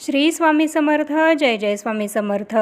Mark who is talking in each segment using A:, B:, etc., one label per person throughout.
A: श्री स्वामी समर्थ जय जय स्वामी समर्थ.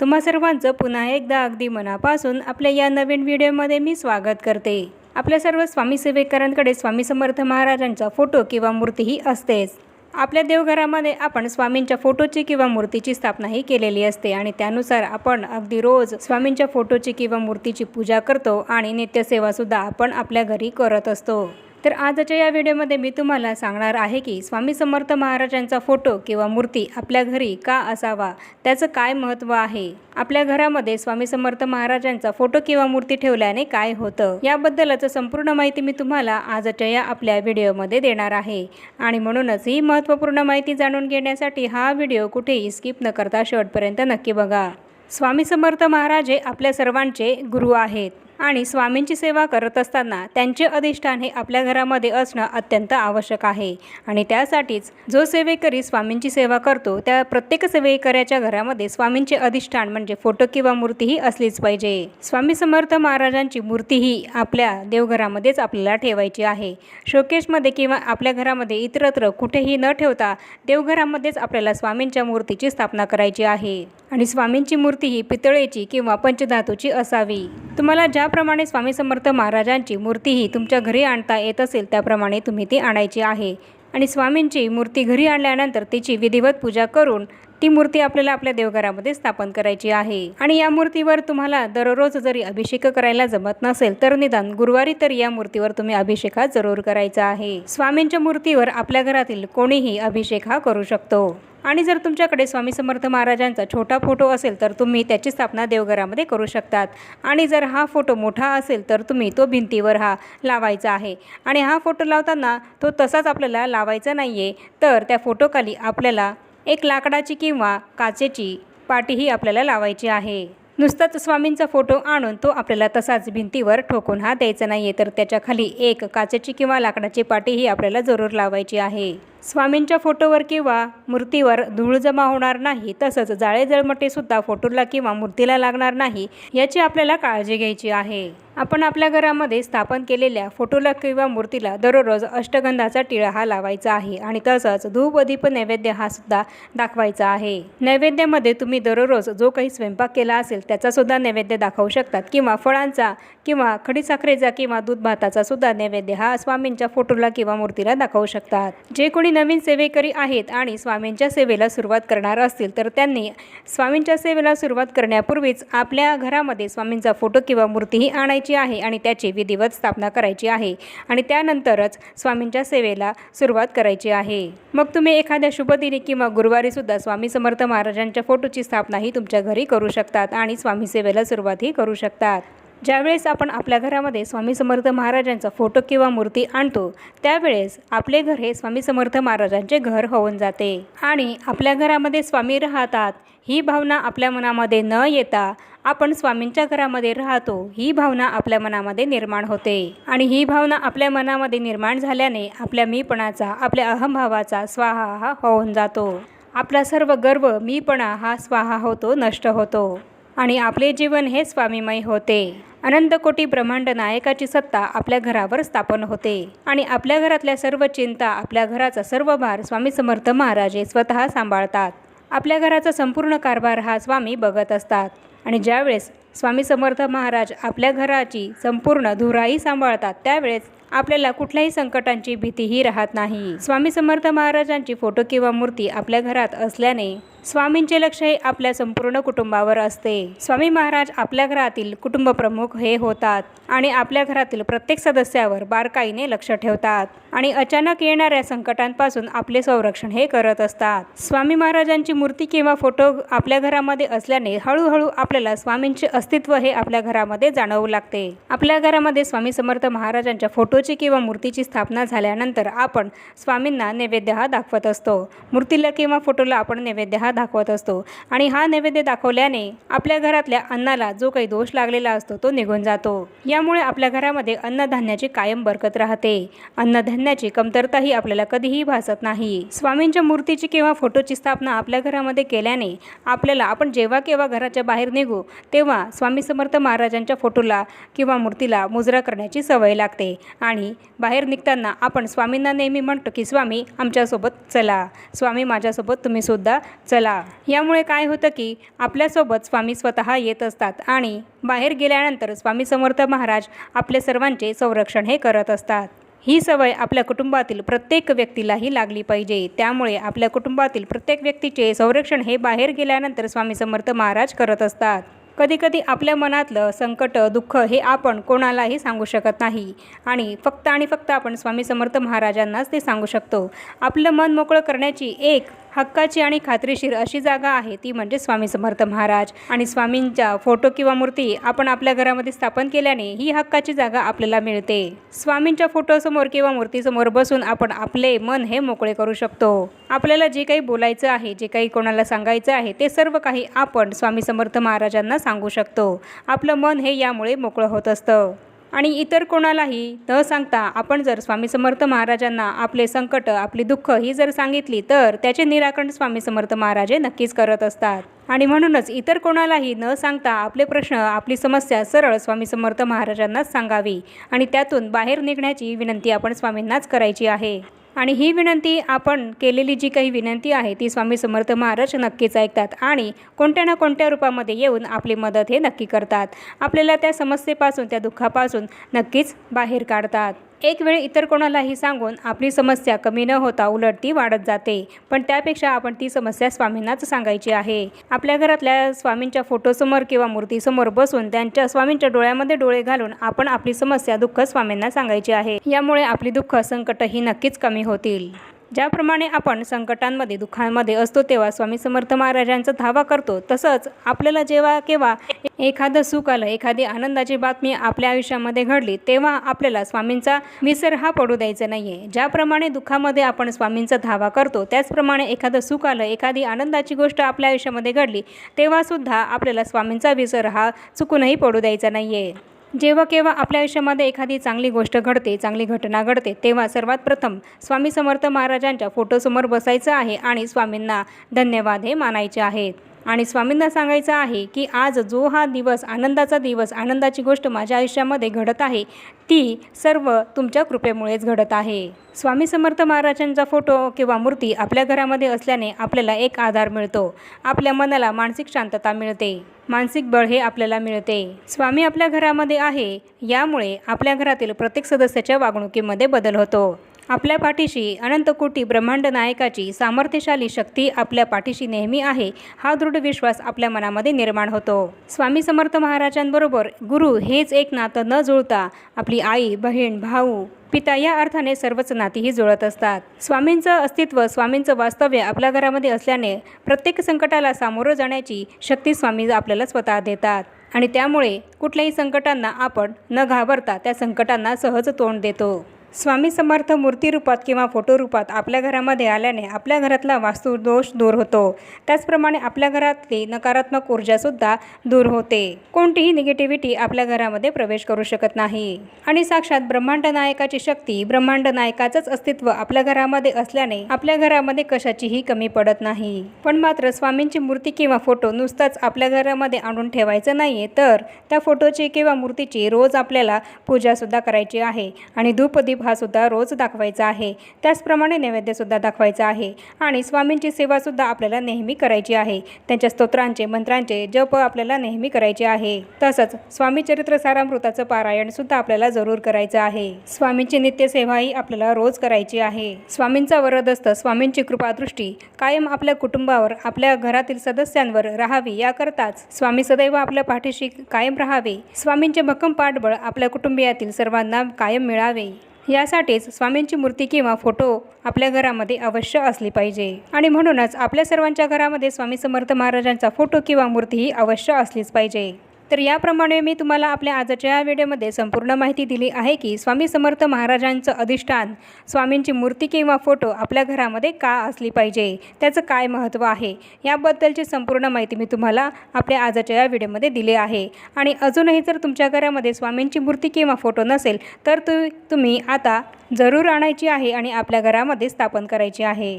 A: तुम्हा सर्वांचं पुन्हा एकदा अगदी मनापासून आपल्या या नवीन व्हिडिओमध्ये मी स्वागत करते. आपल्या सर्व स्वामी सेवेकरांकडे स्वामी समर्थ महाराजांचा फोटो किंवा मूर्तीही असतेच. आपल्या देवघरामध्ये आपण स्वामींच्या फोटोची किंवा मूर्तीची स्थापनाही केलेली असते आणि त्यानुसार आपण अगदी रोज स्वामींच्या फोटोची किंवा मूर्तीची पूजा करतो आणि नित्यसेवासुद्धा आपण आपल्या घरी करत असतो. तर आजच्या या व्हिडिओमध्ये मी तुम्हाला सांगणार आहे की स्वामी समर्थ महाराजांचा फोटो किंवा मूर्ती आपल्या घरी का असावा? त्याचं काय महत्त्व आहे? आपल्या घरामध्ये स्वामी समर्थ महाराजांचा फोटो किंवा मूर्ती ठेवल्याने काय होतं? याबद्दलच संपूर्ण माहिती मी तुम्हाला आजच्या या आपल्या व्हिडिओमध्ये देणार आहे. आणि म्हणूनच ही महत्त्वपूर्ण माहिती जाणून घेण्यासाठी हा व्हिडिओ कुठेही स्किप न करता शेवटपर्यंत नक्की बघा. स्वामी समर्थ महाराज हे आपल्या सर्वांचे गुरु आहेत. आणि स्वामींची सेवा करत असताना त्यांचे अधिष्ठान हे आपल्या घरामध्ये असणं अत्यंत आवश्यक आहे. आणि त्यासाठीच जो सेवेकरी स्वामींची सेवा करतो त्या प्रत्येक सेवेकऱ्याच्या घरामध्ये स्वामींचे अधिष्ठान म्हणजे फोटो किंवा मूर्ती ही असलीच पाहिजे. स्वामी समर्थ महाराजांची मूर्ती ही आपल्या देवघरामध्येच आपल्याला ठेवायची आहे. शोकेशमध्ये किंवा आपल्या घरामध्ये इतरत्र कुठेही न ठेवता देवघरामध्येच आपल्याला स्वामींच्या मूर्तीची स्थापना करायची आहे. आणि स्वामींची मूर्ती ही पितळेची किंवा पंचधातूची असावी. तुम्हाला ज्या ज्याप्रमाणे स्वामी समर्थ महाराजांची मूर्तीही तुमच्या घरी आणता येत असेल त्याप्रमाणे तुम्ही ती आणायची आहे. आणि स्वामींची मूर्ती घरी आणल्यानंतर तिची विधिवत पूजा करून ती मूर्ती आपल्याला आपल्या देवघरामध्ये स्थापन करायची आहे. आणि या मूर्तीवर तुम्हाला दररोज जरी अभिषेक करायला जमत नसेल तर निदान गुरुवारी तर या मूर्तीवर तुम्ही अभिषेक हा जरूर करायचा आहे. स्वामींच्या मूर्तीवर आपल्या घरातील कोणीही अभिषेक हा करू शकतो. आणि जर तुमच्याकडे स्वामी समर्थ महाराजांचा छोटा फोटो असेल तर तुम्ही त्याची स्थापना देवघरामध्ये करू शकतात. आणि जर हा फोटो मोठा असेल तर तुम्ही तो भिंतीवर हा लावायचा आहे. आणि हा फोटो लावताना तो तसाच आपल्याला लावायचा नाही आहे तर त्या फोटोखाली आपल्याला एक लाकडाची किंवा काचेची पाटीही आपल्याला लावायची आहे. नुसताच स्वामींचा फोटो आणून तो आपल्याला तसाच भिंतीवर ठोकून हा द्यायचा नाही आहे तर त्याच्याखाली एक काचेची किंवा लाकडाची पाटीही आपल्याला जरूर लावायची आहे. स्वामींच्या फोटोवर किंवा मूर्तीवर धूळ जमा होणार नाही तसंच जाळे जळमटेसुद्धा फोटोला किंवा मूर्तीला लागणार नाही याची आपल्याला काळजी घ्यायची आहे. आपण आपल्या घरामध्ये स्थापन केलेल्या फोटोला किंवा मूर्तीला दररोज अष्टगंधाचा टिळा हा लावायचा आहे आणि तसंच धूपदीप नैवेद्य हा सुद्धा दाखवायचा आहे. नैवेद्यामध्ये तुम्ही दररोज जो काही स्वयंपाक केला असेल त्याचा सुद्धा नैवेद्य दाखवू शकतात किंवा फळांचा किंवा खडीसाखरेचा किंवा दूध भाताचा सुद्धा नैवेद्य हा स्वामींच्या फोटोला किंवा मूर्तीला दाखवू शकतात. जे कोणी नवीन सेवेकरी आहेत आणि स्वामींच्या सेवेला सुरुवात करणार असतील तर त्यांनी स्वामींच्या सेवेला सुरुवात करण्यापूर्वीच आपल्या घरामध्ये स्वामींचा फोटो किंवा मूर्तीही आणायची आहे आणि त्याची विधिवत स्थापना करायची आहे आणि त्यानंतरच स्वामींच्या सेवेला सुरुवात करायची आहे. मग तुम्ही एखाद्या शुभदिनी किंवा गुरुवारी सुद्धा स्वामी समर्थ महाराजांच्या फोटोची स्थापनाही तुमच्या घरी करू शकतात आणि स्वामी सेवेला सुरुवातही करू शकतात. ज्यावेळेस आपण आपल्या घरामध्ये स्वामी समर्थ महाराजांचा फोटो किंवा मूर्ती आणतो त्यावेळेस आपले घर हे स्वामी समर्थ महाराजांचे घर होऊन जाते. आणि आपल्या घरामध्ये स्वामी राहतात ही भावना आपल्या मनामध्ये न येता आपण स्वामींच्या घरामध्ये राहतो ही भावना आपल्या मनामध्ये निर्माण होते. आणि ही भावना आपल्या मनामध्ये निर्माण झाल्याने आपल्या मीपणाचा आपल्या अहमभावाचा स्वाहा हा होऊन जातो. आपला सर्व गर्व मीपणा हा स्वाहा होतो नष्ट होतो. आणि आपले जीवन हे स्वामीमय होते. अनंतकोटी ब्रह्मांड नायकाची सत्ता आपल्या घरावर स्थापन होते. आणि आपल्या घरातल्या सर्व चिंता आपल्या घराचा सर्व भार स्वामी समर्थ महाराज हे स्वतः सांभाळतात. आपल्या घराचा संपूर्ण कारभार हा स्वामी बघत असतात. आणि ज्यावेळेस स्वामी समर्थ महाराज आपल्या घराची संपूर्ण धुराही सांभाळतात त्यावेळेस आपल्याला कुठल्याही संकटांची भीतीही राहत नाही. स्वामी समर्थ महाराजांची फोटो किंवा मूर्ती आपल्या घरात असल्याने स्वामींचे लक्ष हे आपल्या संपूर्ण कुटुंबावर असते. स्वामी महाराज आपल्या घरातील कुटुंब प्रमुख हे होतात आणि आपल्या घरातील प्रत्येक सदस्यावर बारकाईने लक्ष ठेवतात आणि अचानक येणाऱ्या संकटांपासून आपले संरक्षण हे करत असतात. स्वामी महाराजांची मूर्ती किंवा फोटो आपल्या घरामध्ये असल्याने हळूहळू आपल्याला स्वामींचे अस्तित्व हे आपल्या घरामध्ये जाणवू लागते. आपल्या घरामध्ये स्वामी समर्थ महाराजांच्या फोटोची किंवा मूर्तीची स्थापना झाल्यानंतर आपण स्वामींना नैवेद्य हा दाखवत असतो. मूर्तीला किंवा फोटोला आपण नैवेद्य हा दाखवत असतो. आणि हा नैवेद्य दाखवल्याने आपल्या घरातल्या अन्नाला जो काही दोष लागलेला असतो तो निघून जातो. यामुळे आपल्या घरामध्ये अन्नधान्याची कायम बरकत राहते. अन्नधान्याची कमतरताही आपल्याला कधीही भासत नाही. स्वामींच्या मूर्तीची किंवा फोटोची स्थापना आपल्या घरामध्ये केल्याने आपल्याला आपण जेव्हा केव्हा घराच्या बाहेर निघू तेव्हा स्वामी समर्थ महाराजांच्या फोटोला किंवा मूर्तीला मुजरा करण्याची सवय लागते. आणि बाहेर निघताना आपण स्वामींना नेहमी म्हणतो की स्वामी आमच्यासोबत चला. स्वामी माझ्यासोबत तुम्ही सुद्धा चला. यामुळे काय होतं की आपल्यासोबत स्वामी स्वतः येत असतात आणि बाहेर गेल्यानंतर स्वामी समर्थ महाराज आपल्या सर्वांचे संरक्षण हे करत असतात. ही सवय आपल्या कुटुंबातील प्रत्येक व्यक्तीलाही लागली पाहिजे. त्यामुळे आपल्या कुटुंबातील प्रत्येक व्यक्तीचे संरक्षण हे बाहेर गेल्यानंतर स्वामी समर्थ महाराज करत असतात. कधीकधी आपल्या मनातलं संकट दुःख हे आपण कोणालाही सांगू शकत नाही आणि फक्त आणि फक्त आपण स्वामी समर्थ महाराजांनाच ते सांगू शकतो. आपलं मन मोकळं करण्याची एक हक्काची आणि खात्रीशीर अशी जागा आहे ती म्हणजे स्वामी समर्थ महाराज. आणि स्वामींच्या फोटो किंवा मूर्ती आपण आपल्या घरामध्ये स्थापन केल्याने ही हक्काची जागा आपल्याला मिळते. स्वामींच्या फोटोसमोर किंवा मूर्तीसमोर बसून आपण आपले मन हे मोकळे करू शकतो. आपल्याला जे काही बोलायचं आहे जे काही कोणाला सांगायचं आहे ते सर्व काही आपण स्वामी समर्थ महाराजांना सांगू शकतो. आपलं मन हे यामुळे मोकळं होत असतं. आणि इतर कोणालाही न सांगता आपण जर स्वामी समर्थ महाराजांना आपले संकट आपली दुःख ही जर सांगितली तर त्याचे निराकरण स्वामी समर्थ महाराजे नक्कीच करत असतात. आणि म्हणूनच इतर कोणालाही न सांगता आपले प्रश्न आपली समस्या सरळ स्वामी समर्थ महाराजांनाच सांगावी आणि त्यातून बाहेर निघण्याची विनंती आपण स्वामींनाच करायची आहे. आणि ही विनंती आपण केलेली जी काही विनंती आहे ती स्वामी समर्थ महाराज नक्कीच ऐकतात आणि कोणत्या ना कोणत्या रूपामध्ये येऊन आपली मदत हे नक्की करतात. आपल्याला त्या समस्येपासून त्या दुःखापासून नक्कीच बाहेर काढतात. एक वेळ इतर कोणालाही सांगून आपली समस्या कमी न होता उलट ती वाढत जाते. पण त्यापेक्षा आपण ती समस्या स्वामींनाच सांगायची आहे. आपल्या घरातल्या स्वामींच्या फोटोसमोर किंवा मूर्तीसमोर बसून त्यांच्या स्वामींच्या डोळ्यामध्ये डोळे घालून आपण आपली समस्या दुःख स्वामींना सांगायची आहे. यामुळे आपली दुःख संकटही नक्कीच कमी होतील. ज्याप्रमाणे आपण संकटांमध्ये दुःखांमध्ये असतो तेव्हा स्वामी समर्थ महाराजांचा धावा करतो. तसंच आपल्याला जेव्हा केव्हा एखादं सुख आलं एखादी आनंदाची बातमी आपल्या आयुष्यामध्ये घडली तेव्हा आपल्याला स्वामींचा विसर हा पडू द्यायचा नाही आहे ज्याप्रमाणे दुःखामध्ये आपण स्वामींचा धावा करतो त्याचप्रमाणे एखादं सुख आलं एखादी आनंदाची गोष्ट आपल्या आयुष्यामध्ये घडली तेव्हासुद्धा आपल्याला स्वामींचा विसर हा चुकूनही पडू द्यायचा नाही आहे जेव्हा केव्हा आपल्या आयुष्यामध्ये एखादी चांगली गोष्ट घडते चांगली घटना घडते तेव्हा सर्वात प्रथम स्वामी समर्थ महाराजांच्या फोटोसमोर बसायचं आहे आणि स्वामींना धन्यवाद हे मानायचे आहेत. आणि स्वामींना सांगायचं आहे की आज जो हा दिवस आनंदाचा दिवस आनंदाची गोष्ट माझ्या आयुष्यामध्ये घडत आहे ती सर्व तुमच्या कृपेमुळेच घडत आहे. स्वामी समर्थ महाराजांचा फोटो किंवा मूर्ती आपल्या घरामध्ये असल्याने आपल्याला एक आधार मिळतो. आपल्या मनाला मानसिक शांतता मिळते. मानसिक बळ हे आपल्याला मिळते. स्वामी आपल्या घरामध्ये आहे यामुळे आपल्या घरातील प्रत्येक सदस्याच्या वागणुकीमध्ये बदल होतो. आपल्या पाठीशी अनंतकोटी ब्रह्मांड नायकाची सामर्थ्यशाली शक्ती आपल्या पाठीशी नेहमी आहे हा दृढ विश्वास आपल्या मनामध्ये निर्माण होतो. स्वामी समर्थ महाराजांबरोबर गुरु हेच एक नातं न जुळता आपली आई बहीण भाऊ पिता या अर्थाने सर्वच नातीही जुळत असतात. स्वामींचं अस्तित्व स्वामींचं वास्तव्य आपल्या घरामध्ये असल्याने प्रत्येक संकटाला सामोरं जाण्याची शक्ती स्वामी आपल्याला स्वतः देतात. आणि त्यामुळे कुठल्याही संकटांना आपण न घाबरता त्या संकटांना सहज तोंड देतो. स्वामी समर्थ मूर्तीरूपात किंवा फोटोरूपात आपल्या घरामध्ये आल्याने आपल्या घरातला वास्तुदोष दूर होतो. त्याचप्रमाणे आपल्या घरातली नकारात्मक ऊर्जासुद्धा दूर होते. कोणतीही निगेटिव्हिटी आपल्या घरामध्ये प्रवेश करू शकत नाही. आणि साक्षात ब्रह्मांड नायकाची शक्ती ब्रह्मांड नायकाचंच अस्तित्व आपल्या घरामध्ये असल्याने आपल्या घरामध्ये कशाचीही कमी पडत नाही. पण मात्र स्वामींची मूर्ती किंवा फोटो नुसताच आपल्या घरामध्ये आणून ठेवायचं नाहीये तर त्या फोटोची किंवा मूर्तीची रोज आपल्याला पूजासुद्धा करायची आहे. आणि धूपदीप हासुद्धा रोज दाखवायचा आहे. त्याचप्रमाणे नैवेद्यसुद्धा दाखवायचा आहे. आणि स्वामींची सेवासुद्धा आपल्याला नेहमी करायची आहे. त्यांच्या स्तोत्रांचे मंत्रांचे जप आपल्याला नेहमी करायचे आहे. तसंच स्वामी चरित्र सारामृताचं पारायणसुद्धा आपल्याला जरूर करायचं आहे. स्वामींची नित्यसेवाही आपल्याला रोज करायची आहे. स्वामींचा वरदस्त स्वामींची कृपादृष्टी. कायम आपल्या कुटुंबावर आपल्या घरातील सदस्यांवर राहावी याकरताच स्वामी सदैव आपल्या पाठीशी कायम राहावे. स्वामींचे भक्कम पाठबळ आपल्या कुटुंबियातील सर्वांना कायम मिळावे. यासाठीच स्वामींची मूर्ती किंवा फोटो आपल्या घरामध्ये अवश्य असली पाहिजे. आणि म्हणूनच आपल्या सर्वांच्या घरामध्ये स्वामी समर्थ महाराजांचा फोटो किंवा मूर्ती ही अवश्य असलीच पाहिजे. तर याप्रमाणे मी तुम्हाला आपल्या आजच्या या व्हिडिओमध्ये संपूर्ण माहिती दिली आहे की स्वामी समर्थ महाराजांचं अधिष्ठान स्वामींची मूर्ती किंवा फोटो आपल्या घरामध्ये का असली पाहिजे? त्याचं काय महत्त्व आहे? याबद्दलची संपूर्ण माहिती मी तुम्हाला आपल्या आजच्या या व्हिडिओमध्ये दिली आहे. आणि अजूनही जर तुमच्या घरामध्ये स्वामींची मूर्ती किंवा फोटो नसेल तर तु तुम्ही आता जरूर आणायची आहे आणि आपल्या घरामध्ये स्थापन करायची आहे.